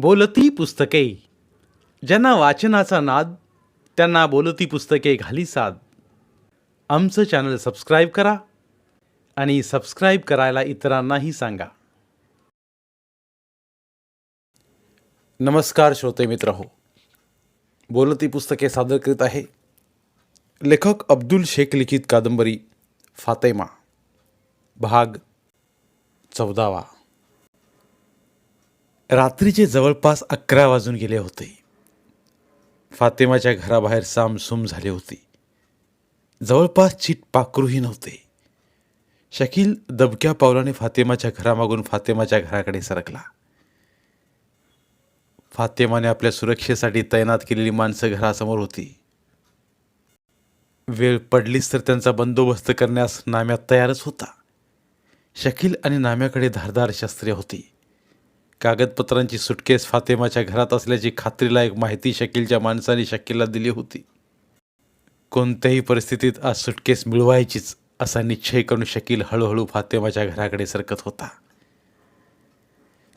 बोलती पुस्तके. ज्यांना वाचनाचा नाद त्यांना बोलती पुस्तके घाली साद. आमचं चॅनल सबस्क्राईब करा आणि सबस्क्राईब करायला इतरांनाही सांगा. नमस्कार श्रोते मित्र हो. बोलती पुस्तके सादर करीत आहे लेखक अब्दुल शेख लिखित कादंबरी फातेमा भाग चौदावा. रात्रीचे जवळपास अकरा वाजून गेले होते. फातेमाच्या घराबाहेर सामसूम झाले होते. जवळपास चिट पाखरूही नव्हते. शकील दबक्या पावलाने फातेमाच्या घरामागून फातेमाच्या घराकडे सरकला. फातेमाने आपल्या सुरक्षेसाठी तैनात केलेली माणसं घरासमोर होती. वेळ पडलीच तर त्यांचा बंदोबस्त करण्यास नाम्या तयारच होता. शकील आणि नाम्याकडे धारदार शस्त्रे होती. कागदपत्रांची सुटकेस फातेमाच्या घरात असल्याची खात्रीलायक माहिती शकीलच्या माणसाने शकीलला दिली होती. कोणत्याही परिस्थितीत आज सुटकेस मिळवायचीच असा निश्चय करून शकील हळूहळू फातेमाच्या घराकडे सरकत होता.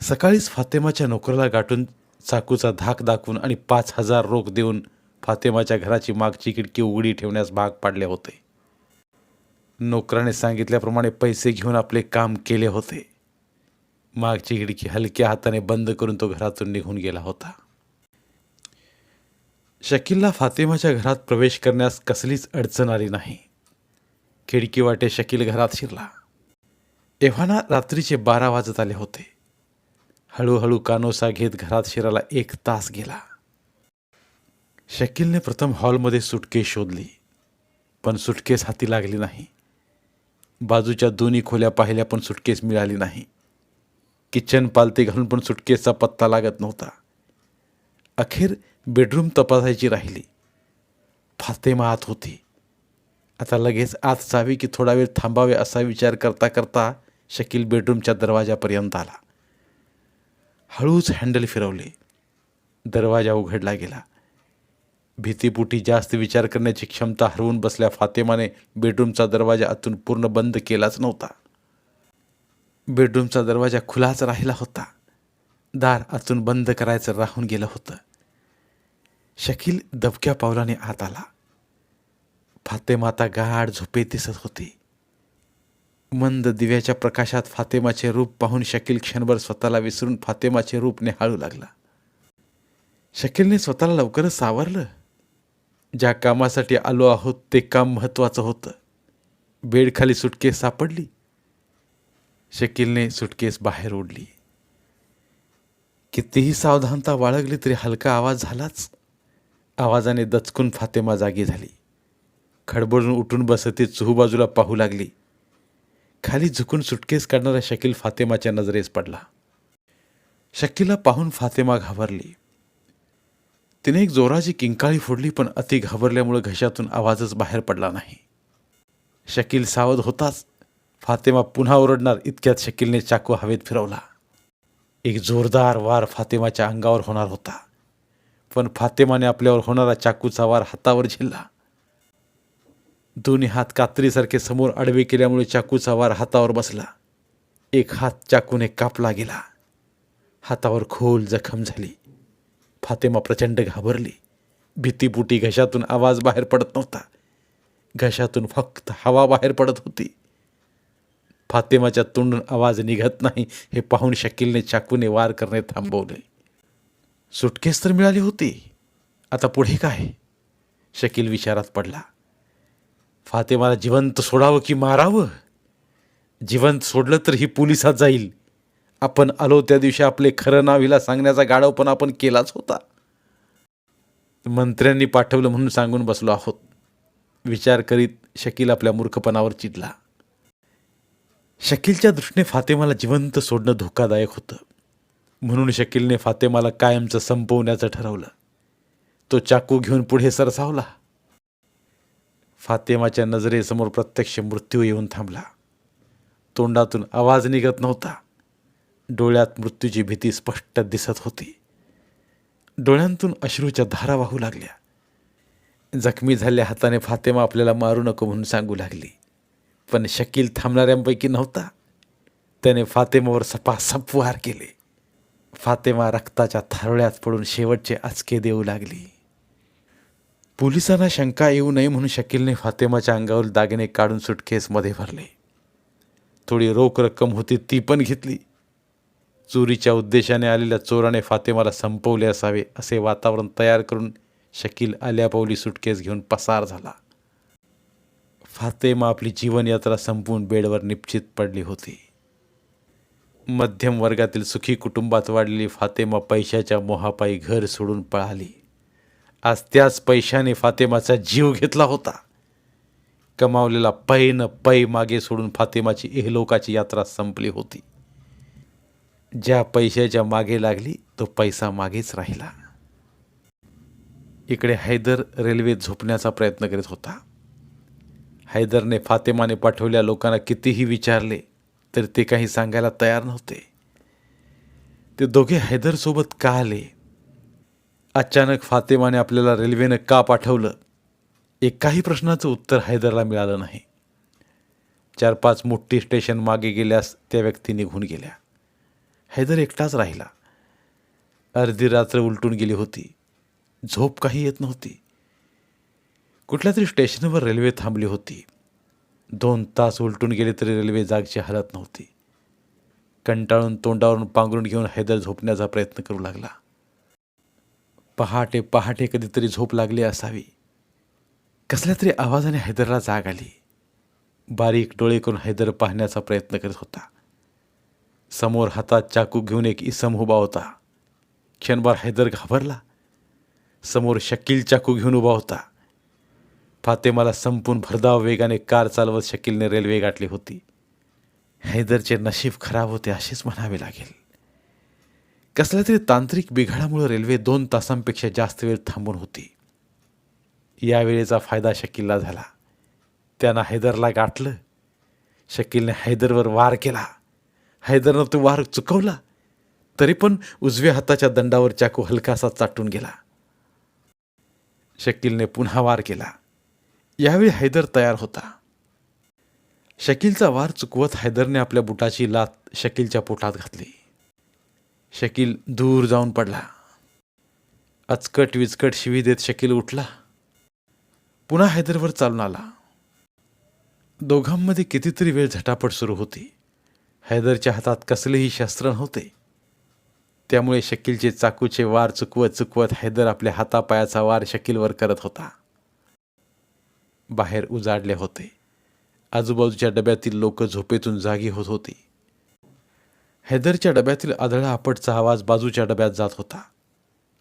सकाळीच फातेमाच्या नोकराला गाठून चाकूचा धाक दाखवून आणि पाच हजार रोख देऊन फातेमाच्या घराची मागची खिडकी उघडी ठेवण्यास भाग पाडले होते. नोकराने सांगितल्याप्रमाणे पैसे घेऊन आपले काम केले होते. मागची खिडकी हलक्या हाताने बंद करून तो घरातून निघून गेला होता. शकीलला फातिमाच्या घरात प्रवेश करण्यास कसलीच अडचण आली नाही. खिडकी वाटे शकील घरात शिरला. एव्हाना रात्रीचे बारा वाजत आले होते. हळूहळू कानोसा घेत घरात शिरायला एक तास गेला. शकीलने प्रथम हॉलमध्ये सुटकेस शोधली पण सुटकेस हाती लागली नाही. बाजूच्या दोन्ही खोल्या पाहिल्या पण सुटकेस मिळाली नाही. किचन पालती घालून पण सुटकेसचा पत्ता लागत नव्हता. अखेर बेडरूम तपासायची राहिली. फातेमा आत होती. आता लगेच आत जावी की थोडा वेळ थांबावे असा विचार करता करता शकील बेडरूमच्या दरवाजापर्यंत आला. हळूच हँडल फिरवले. दरवाजा उघडला गेला. भीतीपुटी जास्त विचार करण्याची क्षमता हरवून बसल्या फातेमाने बेडरूमचा दरवाजा आतून पूर्ण बंद केलाच नव्हता. बेडरूमचा दरवाजा खुलाच राहिला होता. दार आतून बंद करायचं राहून गेलं होतं. शकील दबक्या पावलाने आत आला. फातेमाता गाढ झोपेत दिसत होती. मंद दिव्याच्या प्रकाशात फातेमाचे रूप पाहून शकील क्षणभर स्वतःला विसरून फातेमाचे रूप निहाळू लागला. शकीलने स्वतःला लवकरच सावरलं. ज्या कामासाठी आलो आहोत ते काम महत्त्वाचं होतं. बेडखाली सुटकेस सापडली. शकीलने सुटकेस बाहेर ओढली. कितीही सावधानता बाळगली तरी हलका आवाज झालाच. आवाजाने दचकून फातेमा जागी झाली. खडबडून उठून बसती चहूबाजूला पाहू लागली. खाली झुकून सुटकेस काढणारा शकील फातेमाच्या नजरेस पडला. शकीलला पाहून फातेमा घाबरली. तिने एक जोराची किंकाळी फोडली पण अति घाबरल्यामुळे घशातून आवाजच बाहेर पडला नाही. शकील सावध होताच. फातेमा पुन्हा ओरडणार इतक्यात शकीलने चाकू हवेत फिरवला. एक जोरदार वार फातेमाच्या अंगावर होणार होता. पण फातेमाने आपल्यावर होणारा चाकूचा वार हातावर झेलला. दोन्ही हात कात्रीसारखे समोर आडवे केल्यामुळे चाकूचा वार हातावर बसला. एक हात चाकूने कापला गेला. हातावर खोल जखम झाली. फातेमा प्रचंड घाबरली. भीतीपुटी घशातून आवाज बाहेर पडत नव्हता. घशातून फक्त हवा बाहेर पडत होती. फातेमाच्या तोंडून आवाज निघत नाही. हे पाहून शकीलने चाकूने वार करणे थांबवले. सुटकेस तर मिळाली होती. आता पुढे काय? शकील विचारात पडला. फातेमाला जिवंत सोडावं की मारावं? जिवंत सोडलं तर ही पोलिसात जाईल. आपण आलो त्या दिवशी आपले खरं नाव हिला सांगण्याचा गाडवपण आपण केलाच होता. मंत्र्यांनी पाठवलं म्हणून सांगून बसलो आहोत. विचार करीत शकील आपल्या मूर्खपणावर चिडला. शकीलच्या दृष्टीने फातेमाला जिवंत सोडणं धोकादायक होतं. म्हणून शकीलने फातेमाला कायमचं संपवण्याचं ठरवलं. तो चाकू घेऊन पुढे सरसावला. फातेमाच्या नजरेसमोर प्रत्यक्ष मृत्यू येऊन थांबला. तोंडातून आवाज निघत नव्हता. डोळ्यात मृत्यूची भीती स्पष्ट दिसत होती. डोळ्यांतून अश्रूच्या धारा वाहू लागल्या. जखमी झाल्या हाताने फातेमा आपल्याला मारू नको म्हणून सांगू लागली. पण शकील थांबणाऱ्यांपैकी नव्हता. त्याने फातेमावर सपासप वार केले. फातेमा रक्ताच्या थारोळ्यात पडून शेवटचे आचके देऊ लागली. पोलिसांना शंका येऊ नये म्हणून शकीलने फातेमाच्या अंगावर दागिने काढून सुटकेसमध्ये भरले. थोडी रोख रक्कम होती ती पण घेतली. चोरीच्या उद्देशाने आलेल्या चोराने फातेमाला संपवले असावे असे वातावरण तयार करून शकील आल्यापावली सुटकेस घेऊन पसार झाला. फातेमा आपली जीवनयात्रा संपवून बेडवर निश्चित पडली होती. मध्यम वर्गातील सुखी कुटुंबात वाढलेली फातेमा पैशाच्या मोहापायी घर सोडून पळाली. आज त्याच पैशाने फातेमाचा जीव घेतला होता. कमावलेला पै न पै मागे सोडून फातेमाची एहलोकाची यात्रा संपली होती. ज्या पैशाच्या मागे लागली तो पैसा मागेच राहिला. इकडे हैदर रेल्वेत झोपण्याचा प्रयत्न करीत होता. हैदरने फातेमाने पाठवल्या लोकांना कितीही विचारले तर ते काही सांगायला तयार नव्हते. ते दोघे हैदरसोबत का आले? अचानक फातेमाने आपल्याला रेल्वेनं का पाठवलं? एकाही प्रश्नाचं उत्तर हैदरला मिळालं नाही. चार पाच मोठी स्टेशन मागे गेल्यास त्या व्यक्ती निघून गेल्या. हैदर एकटाच राहिला. अर्धी रात्र उलटून गेली होती. झोप काही येत नव्हती. कुठल्या तरी स्टेशनवर रेल्वे थांबली होती. दोन तास उलटून गेले तरी रेल्वे जागची हालत नव्हती. कंटाळून तोंडावरून पांघरून घेऊन हैदर झोपण्याचा प्रयत्न करू लागला. पहाटे पहाटे कधीतरी झोप लागली असावी. कसल्या तरी आवाजाने हैदरला जाग आली. बारीक डोळे करून हैदर पाहण्याचा प्रयत्न करत होता. समोर हातात चाकू घेऊन एक इसम उभा होता. क्षणभर हैदर घाबरला. समोर शकील चाकू घेऊन उभा होता. फातेमाला संपून भरधाव वेगाने कार चालवत शकीलने रेल्वे गाठली होती. हैदरचे नशीब खराब होते असेच म्हणावे लागेल. कसल्या तरी तांत्रिक बिघाडामुळे रेल्वे दोन तासांपेक्षा जास्त वेळ थांबून होती. यावेळेचा फायदा शकीलला झाला. त्यानं हैदरला गाठलं. शकीलने हैदरवर वार केला. हैदरनं तो वार चुकवला. तरी पण उजव्या हाताच्या दंडावर चाकू हलकासा चाटून गेला. शकीलने पुन्हा वार केला. यावेळी हैदर तयार होता. शकीलचा वार चुकवत हैदरने आपल्या बुटाची लात शकीलच्या पोटात घातली. शकील दूर जाऊन पडला. अचकट विचकट शिवी देत शकील उठला. पुन्हा हैदरवर चालून आला. दोघांमध्ये कितीतरी वेळ झटापट सुरू होती. हैदरच्या हातात कसलेही शस्त्र नव्हते. त्यामुळे शकीलचे चाकूचे वार चुकवत चुकवत हैदर आपल्या हातापायाचा वार शकीलवर करत होता. बाहेर उजाडले होते. आजूबाजूच्या डब्यातील लोक झोपेतून जागी होत होती. हैदरच्या डब्यातील आदळा आपटचा आवाज बाजूच्या डब्यात जात होता.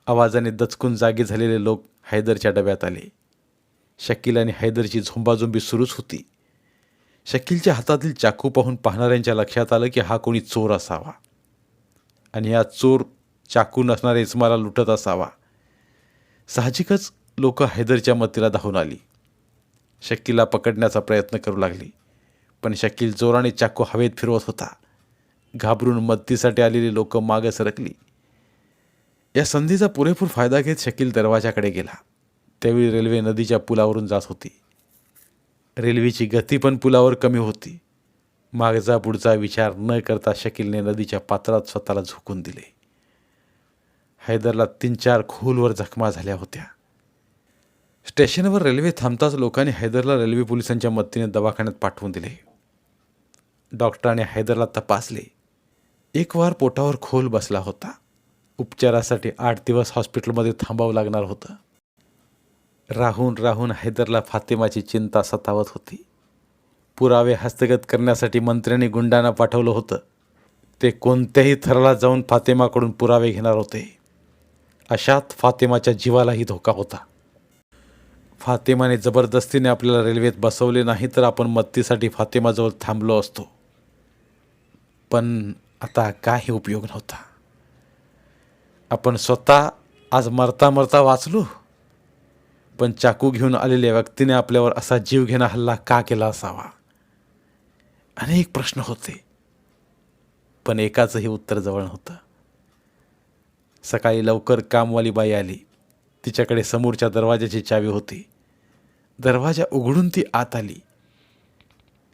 आवाजाने दचकून जागे झालेले लोक हैदरच्या डब्यात आले. शकील आणि हैदरची झोंबाझोंबी सुरूच होती. शकीलच्या हातातील चाकू पाहून पाहणाऱ्यांच्या लक्षात आलं की हा कोणी चोर असावा. आणि हा चोर चाकू नसणारे इस्माला लुटत असावा. साहजिकच लोक हैदरच्या मतीला धावून आली. शकीलला पकडण्याचा प्रयत्न करू लागली. पण शकील जोराने चाकू हवेत फिरवत होता. घाबरून मदतीसाठी आलेली लोक मागं सरकली. या संधीचा पुरेपूर फायदा घेत शकील दरवाजाकडे गेला. त्यावेळी रेल्वे नदीच्या पुलावरून जात होती. रेल्वेची गती पण पुलावर कमी होती. मागचा पुढचा विचार न करता शकीलने नदीच्या पात्रात स्वतःला झोकून दिले. हैदरला तीन चार खोलवर जखमा झाल्या होत्या. स्टेशनवर रेल्वे थांबताच लोकांनी हैदरला रेल्वे पोलिसांच्या मदतीने दवाखान्यात पाठवून दिले. डॉक्टरांनी हैदरला तपासले. एक वार पोटावर खोल बसला होता. उपचारासाठी आठ दिवस हॉस्पिटलमध्ये थांबावं लागणार होतं. राहून राहून हैदरला फातिमाची चिंता सतावत होती. पुरावे हस्तगत करण्यासाठी मंत्र्यांनी गुंडांना पाठवलं होतं. ते कोणत्याही थराला जाऊन फातिमाकडून पुरावे घेणार होते. अशात फातिमाच्या जीवालाही धोका होता. फातेमाने जबरदस्तीने आपल्याला रेल्वेत बसवले नाही तर आपण मदतीसाठी फातेमाजवळ थांबलो असतो. पण आता काही उपयोग नव्हता. आपण स्वतः आज मरता मरता वाचलो. पण चाकू घेऊन आलेल्या व्यक्तीने आपल्यावर असा जीव घेणा हल्ला का केला असावा? अनेक प्रश्न होते. पण एकाचंही उत्तर जवळ नव्हतं. सकाळी लवकर कामवाली बाई आली. तिच्याकडे समोरच्या दरवाजाची चावी होती. दरवाजा उघडून ती आत आली.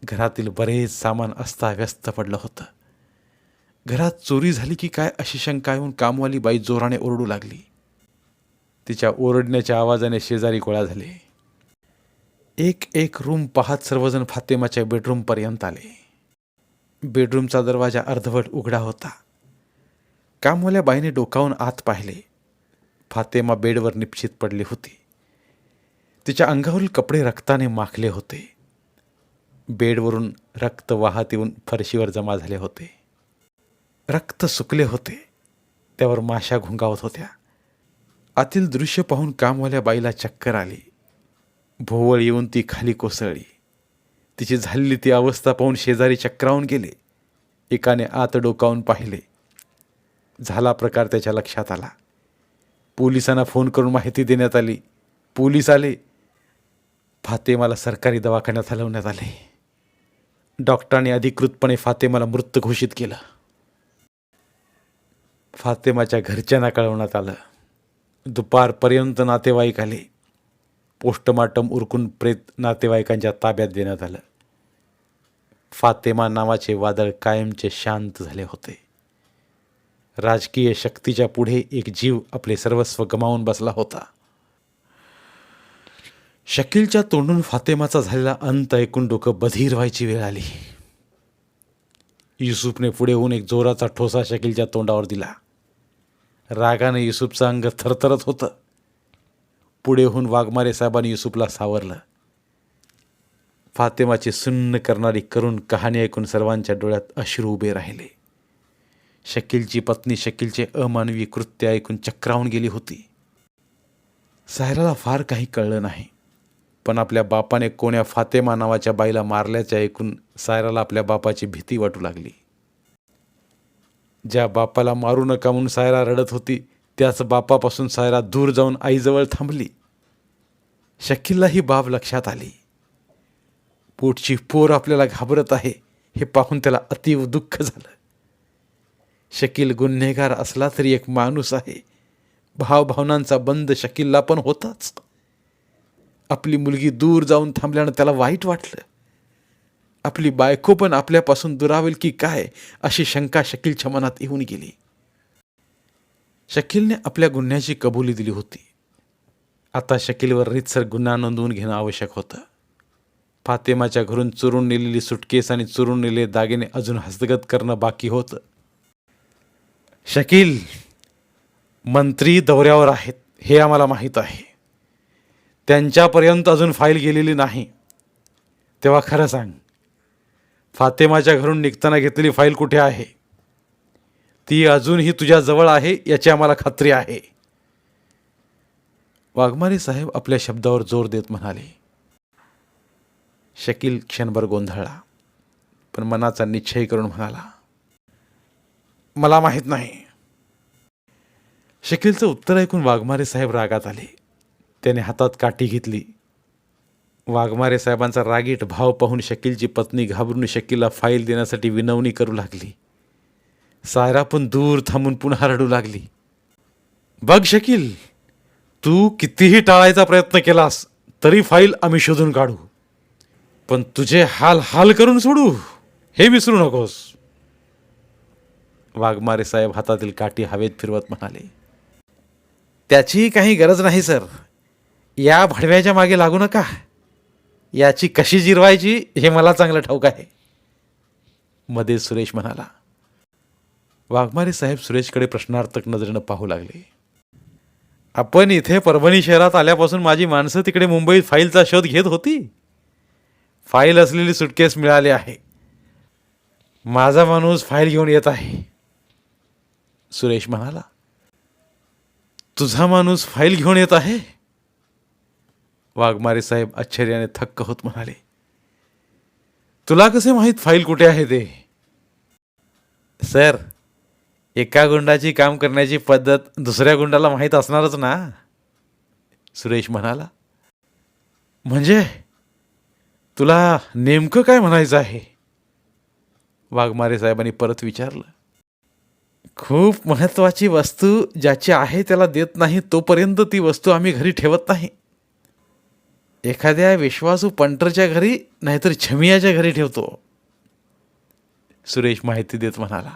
घरातील बरेच सामान अस्ताव्यस्त पडलं होतं. घरात चोरी झाली की काय अशी शंका येऊन कामवाली बाई जोराने ओरडू लागली. तिच्या ओरडण्याच्या आवाजाने शेजारी गोळा झाले. एक एक रूम पाहत सर्वजण फातेमाच्या बेडरूमपर्यंत आले. बेडरूमचा दरवाजा अर्धवट उघडा होता. कामवाल्या बाईने डोकावून आत पाहिले. फातेमा बेडवर निश्चित पडली होती. तिच्या अंगावरील कपडे रक्ताने माखले होते. बेडवरून रक्त वाहत येऊन फरशीवर जमा झाले होते. रक्त सुकले होते. त्यावर माशा घुंगावत होत्या. आतील दृश्य पाहून कामवाल्या बाईला चक्कर आली. भोवळ येऊन ती खाली कोसळली. तिची झालेली ती अवस्था पाहून शेजारी चक्रावून गेले. एकाने आत डोकावून पाहिले. झाला प्रकार त्याच्या लक्षात आला. पोलिसांना फोन करून माहिती देण्यात आली. पोलीस आले. फातेमाला सरकारी दवाखान्यात हलवण्यात आले. डॉक्टरांनी अधिकृतपणे फातेमाला मृत घोषित केलं. फातेमाच्या घरच्यांना कळवण्यात आलं. दुपारपर्यंत नातेवाईक आले. पोस्टमार्टम उरकून प्रेत नातेवाईकांच्या ताब्यात देण्यात आलं. फातेमा नावाचे वादळ कायमचे शांत झाले होते. राजकीय शक्तीच्या पुढे एक जीव आपले सर्वस्व गमावून बसला होता. शकीलच्या तोंडून फातेमाचा झालेला अंत ऐकून डोकं बधीर व्हायची वेळ आली. युसुफने पुढे होऊन एक जोराचा ठोसा शकीलच्या तोंडावर दिला. रागाने युसुफचं अंग थरथरत होतं. पुढे होऊन वाघमारे साहेबांनी युसुफला सावरलं. फातेमाची सुन्न करणारी करून कहाणी ऐकून सर्वांच्या डोळ्यात अश्रू उभे राहिले. शकीलची पत्नी शकीलचे अमानवी कृत्य ऐकून चक्रावून गेली होती. सायराला फार काही कळलं नाही. पण आपल्या बापाने कोण्या फातेमा नावाच्या बाईला मारल्याचे ऐकून सायराला आपल्या बापाची भीती वाटू लागली. ज्या बापाला मारू नका म्हणून सायरा रडत होती त्याच बापापासून सायरा दूर जाऊन आईजवळ थांबली. शकीलला ही बाब लक्षात आली. पोटची पोर आपल्याला घाबरत आहे हे पाहून त्याला अतीव दुःख झालं. शकील गुन्हेगार असला तरी एक माणूस आहे. भावभावनांचा बंद शकीलला पण होताच. आपली मुलगी दूर जाऊन थांबल्यानं त्याला वाईट वाटलं. आपली बायको पण आपल्यापासून दुरावेल की काय अशी शंका शकीलच्या मनात येऊन गेली. शकीलने आपल्या गुन्ह्याची कबुली दिली होती. आता शकीलवर रीतसर गुन्हा नोंदवून घेणं आवश्यक होतं. फातेमाच्या घरून चुरून नेलेली सुटकेस आणि चुरून नेलेले दागिने अजून हस्तगत करणं बाकी होतं. शकील मंत्री दौऱ्यावर आहेत हे आम्हाला माहीत आहे. त्यांच्यापर्यंत अजून फाईल गेलेली नाही. तेव्हा खरं सांग फातेमाच्या घरून निघताना घेतलेली फाईल कुठे आहे? ती अजूनही तुझ्याजवळ आहे याची आम्हाला खात्री आहे. वाघमारे साहेब आपल्या शब्दावर जोर देत म्हणाले शकील क्षणभर गोंधळला पण मनाचा निश्चय करून म्हणाला मला माहीत नाही. शकीलचं उत्तर ऐकून वाघमारे साहेब रागात आले. त्याने हातात काठी घेतली. वाघमारे साहेबांचा रागीट भाव पाहून शकीलची पत्नी घाबरून शकीलला फाईल देण्यासाठी विनवणी करू लागली. सायरा पण दूर थांबून पुन्हा रडू लागली. बघ शकील तू कितीही टाळायचा प्रयत्न केलास तरी फाईल आम्ही शोधून काढू. पण तुझे हाल हाल करून सोडू हे विसरू नकोस. वाघमारे साहेब हातातील काठी हवेत फिरवत म्हणाले. त्याची काही गरज नाही सर. या भडव्याच्या मागे लागू नका. याची कशी जिरवायची हे मला चांगलं ठाऊक आहे. मध्ये सुरेश म्हणाला वाघमारे साहेब सुरेशकडे प्रश्नार्थक नजरेनं पाहू लागले. आपण इथे परभणी शहरात आल्यापासून माझी माणसं तिकडे मुंबईत फाईलचा शोध घेत होती. फाईल असलेली सुटकेस मिळाली आहे. माझा माणूस फाईल घेऊन येत आहे. सुरेश म्हणाला तुझा माणूस फाईल घेऊन येत आहे? वाघमारे साहेब आश्चर्याने थक्क होत म्हणाले तुला कसे माहीत फाईल कुठे आहे ते? सर एका गुंडाची काम करण्याची पद्धत दुसऱ्या गुंडाला माहीत असणारच ना. सुरेश म्हणाला म्हणजे तुला नेमकं काय म्हणायचं आहे? वाघमारे साहेबांनी परत विचारलं खूप महत्त्वाची वस्तू ज्याची आहे त्याला देत नाही तोपर्यंत ती वस्तू आम्ही घरी ठेवत नाही. एखाद्या विश्वासू पंटरच्या घरी नाहीतर छमियाच्या घरी ठेवतो. सुरेश माहिती देत म्हणाला.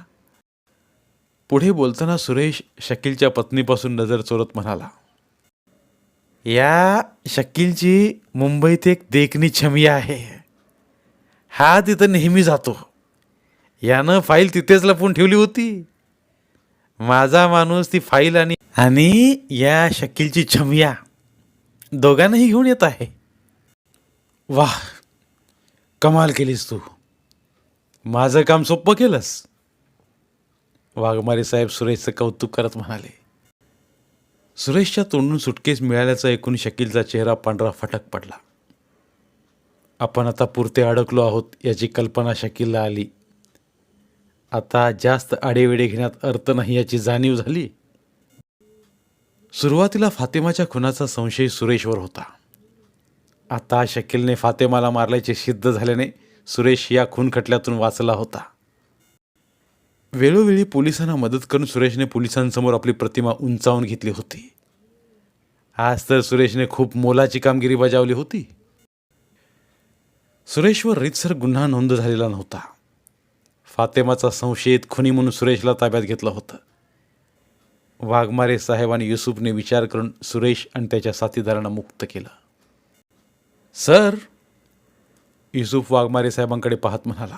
पुढे बोलताना सुरेश शकीलच्या पत्नीपासून नजर चोरत म्हणाला. या शकीलची मुंबईत एक देखणी छमिया आहे. हा तिथं नेहमी जातो. यानं फाईल तिथेच लपून ठेवली होती. माझा माणूस ती फाईल आणि आणि या शकीलची छमिया. दोघांनाही घेऊन येत आहे. वाह कमाल केलीस तू. माझं काम सोपं केलंस. वाघमारे साहेब सुरेशचं कौतुक करत म्हणाले सुरेशच्या तोंडून सुटकेस मिळाल्याचा ऐकून शकीलचा चेहरा पांढरा फटक पडला. आपण आता पुरते अडकलो आहोत याची कल्पना शकीलला आली. आता जास्त आडेवेडे घेण्यात अर्थ नाही याची जाणीव झाली. सुरुवातीला फातेमाच्या खुनाचा संशय सुरेशवर होता. आता शकीलने फातेमाला मारल्याचे सिद्ध झाल्याने सुरेश या खून खटल्यातून वाचला होता. वेळोवेळी पोलिसांना मदत करून सुरेशने पोलिसांसमोर आपली प्रतिमा उंचावून घेतली होती. आज तर सुरेशने खूप मोलाची कामगिरी बजावली होती. सुरेशवर रितसर गुन्हा नोंद झालेला नव्हता. फातेमाचा संशयित खुनी म्हणून सुरेशला ताब्यात घेतलं होतं. वाघमारे साहेब आणि युसुफने विचार करून सुरेश आणि त्याच्या साथीदारांना मुक्त केलं. सर युसुफ वाघमारे साहेबांकडे पाहत म्हणाला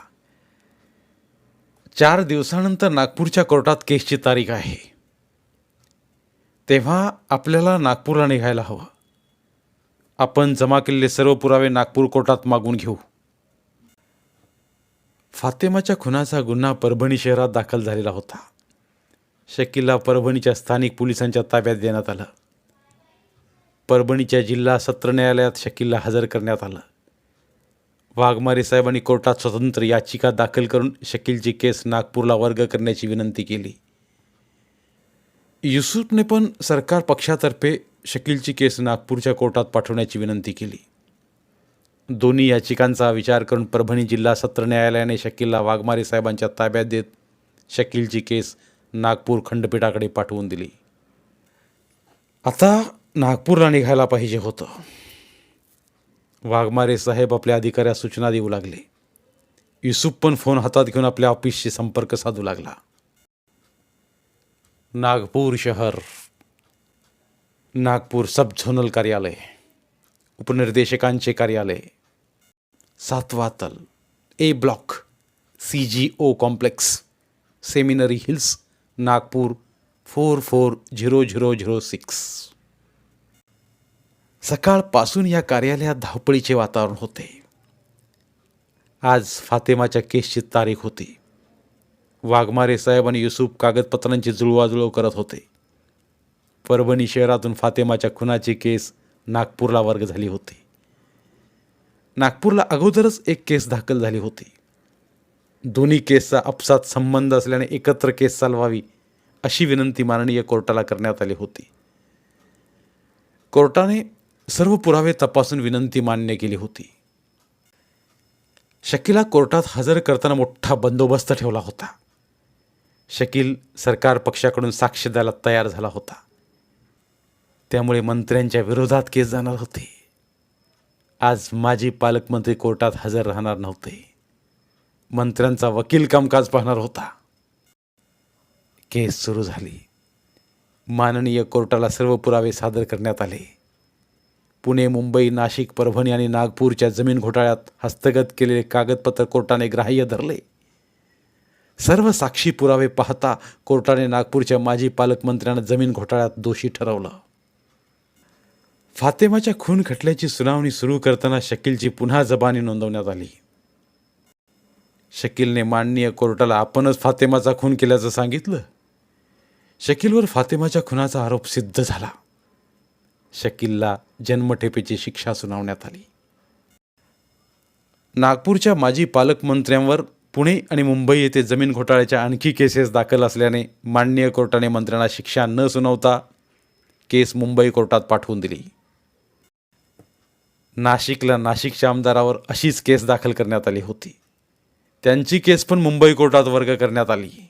चार दिवसानंतर नागपूरच्या कोर्टात केसची तारीख आहे. तेव्हा आपल्याला नागपूरला निघायला हवं. आपण जमा केलेले सर्व पुरावे नागपूर कोर्टात मागून घेऊ. फातेमाच्या खुनाचा गुन्हा परभणी शहरात दाखल झालेला होता. शकीलला परभणीच्या स्थानिक पोलिसांच्या ताब्यात देण्यात आलं. परभणीच्या जिल्हा सत्र न्यायालयात शकीलला हजर करण्यात आलं. वाघमारे साहेबांनी कोर्टात स्वतंत्र याचिका दाखल करून शकीलची केस नागपूरला वर्ग करण्याची विनंती केली. युसुफने पण सरकार पक्षातर्फे शकीलची केस नागपूरच्या कोर्टात पाठवण्याची विनंती केली. दोन्ही याचिकांचा विचार करून परभणी जिल्हा सत्र न्यायालयाने शकीलला वाघमारे साहेबांच्या ताब्यात देत शकीलची केस नागपूर खंडपीठाकडे पाठवून दिली. आता नागपूरला निघायला पाहिजे होतं. वाघमारे साहेब आपल्या अधिकाऱ्या सूचना देऊ लागले. युसुफ पण फोन हातात घेऊन आपल्या ऑफिसशी संपर्क साधू लागला. नागपूर शहर. नागपूर सब झोनल कार्यालय. उपनिर्देशकांचे कार्यालय. सातवा तल. A block. C G O complex. Seminary hills. Nagpur four four zero zero zero six. सकाळपासून या कार्यालयात धावपळीचे वातावरण होते. आज फातेमाच्या केसची तारीख होती. वाघमारे साहेब आणि युसुफ कागदपत्रांची जुळवाजुळव करत होते. परभणी शहरातून फातेमाच्या खुनाची केस नागपूरला वर्ग झाली होती. नागपूरला अगोदरच एक केस दाखल झाली होती. दोन्ही केसचा अपसात संबंध असल्याने एकत्र केस चालवावी अशी विनंती माननीय कोर्टाला करण्यात आली होती. कोर्टाने सर्व पुरावे तपासून विनंती मान्य केली होती. शकीला कोर्टात हजर करताना मोठा बंदोबस्त ठेवला होता. शकील सरकार पक्षाकडून साक्ष द्यायला तयार झाला होता. त्यामुळे मंत्र्यांच्या विरोधात केस जाणार होते. आज माजी पालकमंत्री कोर्टात हजर राहणार नव्हते. मंत्र्यांचा वकील कामकाज पाहणार होता. केस सुरू झाली. माननीय कोर्टाला सर्व पुरावे सादर करण्यात आले. पुणे मुंबई नाशिक परभणी आणि नागपूरच्या जमीन घोटाळ्यात हस्तगत केलेले कागदपत्र कोर्टाने ग्राह्य धरले. सर्व साक्षी पुरावे पाहता कोर्टाने नागपूरच्या माजी पालकमंत्र्यांना जमीन घोटाळ्यात दोषी ठरवलं. फातेमाच्या खून खटल्याची सुनावणी सुरू करताना शकीलची पुन्हा जबानी नोंदवण्यात आली. शकीलने माननीय कोर्टाला आपणच फातेमाचा खून केल्याचं सांगितलं. शकीलवर फातेमाच्या खुनाचा आरोप सिद्ध झाला. शकीलला जन्मठेपेची शिक्षा सुनावण्यात आली. नागपूरच्या माजी पालकमंत्र्यांवर पुणे आणि मुंबई येथे जमीन घोटाळ्याच्या आणखी केसेस दाखल असल्याने माननीय कोर्टाने मंत्र्यांना शिक्षा न सुनावता केस मुंबई कोर्टात पाठवून दिली. नाशिकला नाशिकच्या आमदारावर अशीच केस दाखल करण्यात आली होती. त्यांची केस पण मुंबई कोर्टात वर्ग करण्यात आली.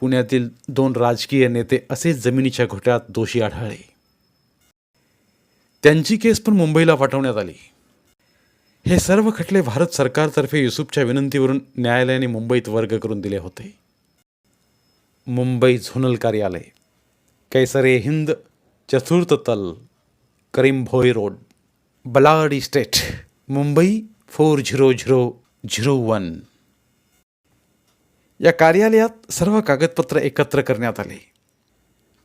पुण्यातील दोन राजकीय नेते असेच जमिनीच्या घोटाळ्यात दोषी आढळले. त्यांची केस पण मुंबईला पाठवण्यात आली. हे सर्व खटले भारत सरकारतर्फे युसुफच्या विनंतीवरून न्यायालयाने मुंबईत वर्ग करून दिले होते. मुंबई झोनल कार्यालय कैसरे हिंद चतुर्थ तल Karim Bhoi road Ballard estate Mumbai four zero zero zero one. या कार्यालयात सर्व कागदपत्र एकत्र करण्यात आले.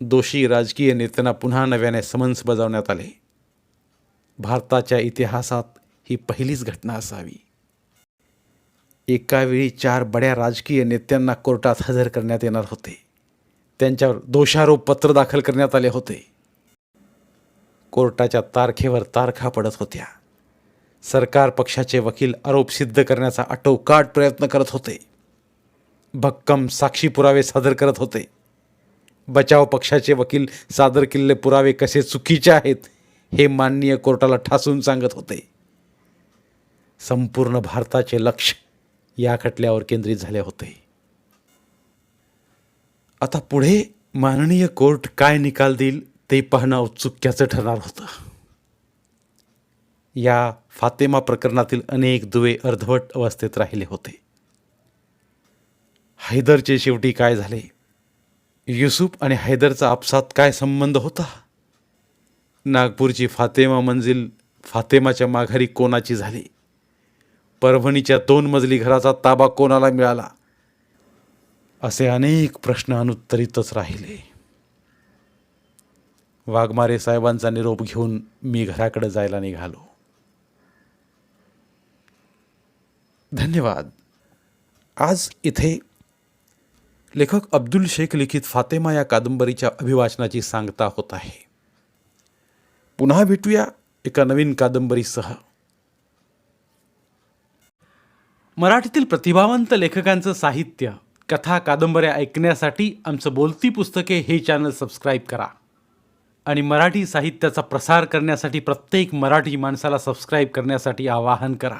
दोषी राजकीय नेत्यांना पुन्हा नव्याने समन्स बजावण्यात आले. भारताच्या इतिहासात ही पहिलीच घटना असावी. एकावेळी चार बड्या राजकीय नेत्यांना कोर्टात हजर करण्यात येणार होते. त्यांच्यावर दोषारोप पत्र दाखल करण्यात आले होते. कोर्टाच्या तारखेवर तारखा पडत होत्या. सरकार पक्षाचे वकील आरोप सिद्ध करण्याचा आटोकाट प्रयत्न करत होते. भक्कम साक्षी पुरावे सादर करत होते. बचाव पक्षाचे वकील सादर केलेले पुरावे कसे चुकीचे आहेत हे माननीय कोर्टाला ठासून सांगत होते. संपूर्ण भारताचे लक्ष या खटल्यावर केंद्रित झाले होते. आता पुढे माननीय कोर्ट काय निकाल देईल ते पाहणं औत्सुक्याचं ठरणार होतं. या फातेमा प्रकरणातील अनेक दुवे अर्धवट अवस्थेत राहिले होते. हैदरचे शेवटी काय झाले? युसुफ आणि हैदरचा आपसात काय संबंध होता? नागपूरची फातेमा मंजिल फातेमाच्या माघारी कोणाची झाली? परभणीच्या दोन मजली घराचा ताबा कोणाला मिळाला? असे अनेक प्रश्न अनुत्तरितच राहिले. वाघमारे साहेबांचा निरोप घेऊन मी घराकडे जायला निघालो. धन्यवाद. आज इथे लेखक अब्दुल शेख लिखित फातेमा या कादंबरीच्या अभिवाचनाची सांगता होत आहे. पुन्हा भेटूया एका नवीन कादंबरीसह. मराठीतील प्रतिभावंत लेखकांचं साहित्य कथा कादंबऱ्या ऐकण्यासाठी आमचं बोलती पुस्तके हे चॅनल सबस्क्राईब करा. आणि मराठी साहित्याचा प्रसार करण्यासाठी प्रत्येक मराठी माणसाला सबस्क्राईब करण्यासाठी आवाहन करा.